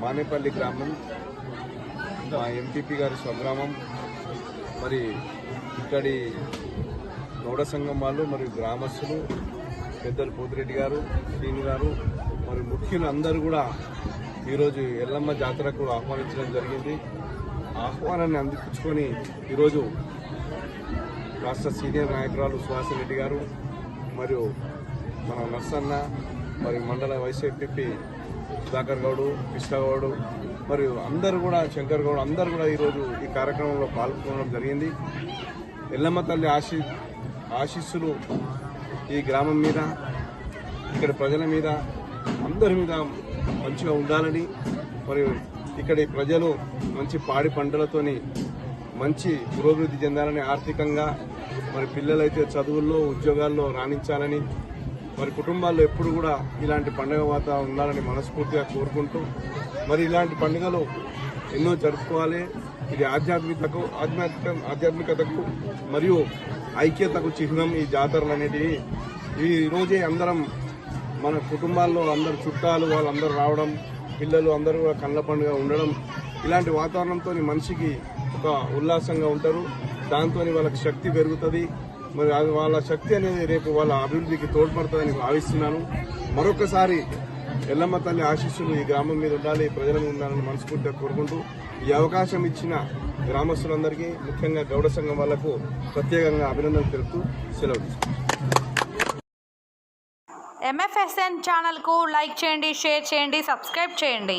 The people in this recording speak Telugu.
మానేపల్లి గ్రామం మా ఎంపీపీ గారి స్వగ్రామం మరి ఇక్కడి గౌడ సంఘం వాళ్ళు మరియు గ్రామస్తులు పెద్దలు పోతిరెడ్డి గారు శ్రీని గారు మరి ముఖ్యులు అందరూ కూడా ఈరోజు ఎల్లమ్మ జాతరకు ఆహ్వానించడం జరిగింది. ఆహ్వానాన్ని అందిపుచ్చుకొని ఈరోజు రాష్ట్ర సీనియర్ నాయకురాలు సుహాసిని రెడ్డి గారు మరియు మన నర్సన్న మరియు మండల వైస్ ఎంపీ సుధాకర్ గౌడు కృష్ణగౌడు మరియు అందరూ కూడా శంకర్ గౌడ్ అందరూ కూడా ఈరోజు ఈ కార్యక్రమంలో పాల్గొనడం జరిగింది. ఎల్లమ్మ తల్లి ఆశీ ఆశీస్సులు ఈ గ్రామం మీద ఇక్కడ ప్రజల మీద అందరి మీద మంచిగా ఉండాలని మరియు ఇక్కడి ప్రజలు మంచి పాడి పంటలతోని మంచి పురోభివృద్ధి చెందాలని ఆర్థికంగా మరి పిల్లలైతే చదువుల్లో ఉద్యోగాల్లో రాణించాలని మరి కుటుంబాల్లో ఎప్పుడు కూడా ఇలాంటి పండుగ వాతావరణం ఉండాలని మనస్ఫూర్తిగా కోరుకుంటూ మరి ఇలాంటి పండుగలు ఎన్నో జరుపుకోవాలి. ఇది ఆధ్యాత్మికతకు ఆధ్యాత్మిక ఆధ్యాత్మికతకు మరియు ఐక్యతకు చిహ్నం ఈ జాతరలు అనేటివి. ఈ రోజే అందరం మన కుటుంబాల్లో అందరు చుట్టాలు వాళ్ళందరూ రావడం పిల్లలు అందరూ కూడా కళ్ళ పండుగ ఉండడం ఇలాంటి వాతావరణంతో మనిషికి ఒక ఉల్లాసంగా ఉంటారు. దాంతో వాళ్ళకి శక్తి పెరుగుతుంది. మరి అది వాళ్ళ శక్తి అనేది రేపు వాళ్ళ అభివృద్ధికి తోడ్పడుతుందని భావిస్తున్నాను. మరొకసారి ఎల్లమ్మ తల్లి ఆశీస్సులు ఈ గ్రామం మీద ఉండాలి ప్రజల మీద ఉండాలని మనస్ఫూర్తిగా కోరుకుంటూ ఈ అవకాశం ఇచ్చిన గ్రామస్తులందరికీ ముఖ్యంగా గౌడ సంఘం వాళ్ళకు ప్రత్యేకంగా అభినందనలు తెలుపుతూ సెలవు ఎంఎఫ్ఎస్ఎన్ ఛానల్కు లైక్ చేయండి షేర్ చేయండి సబ్స్క్రైబ్ చేయండి.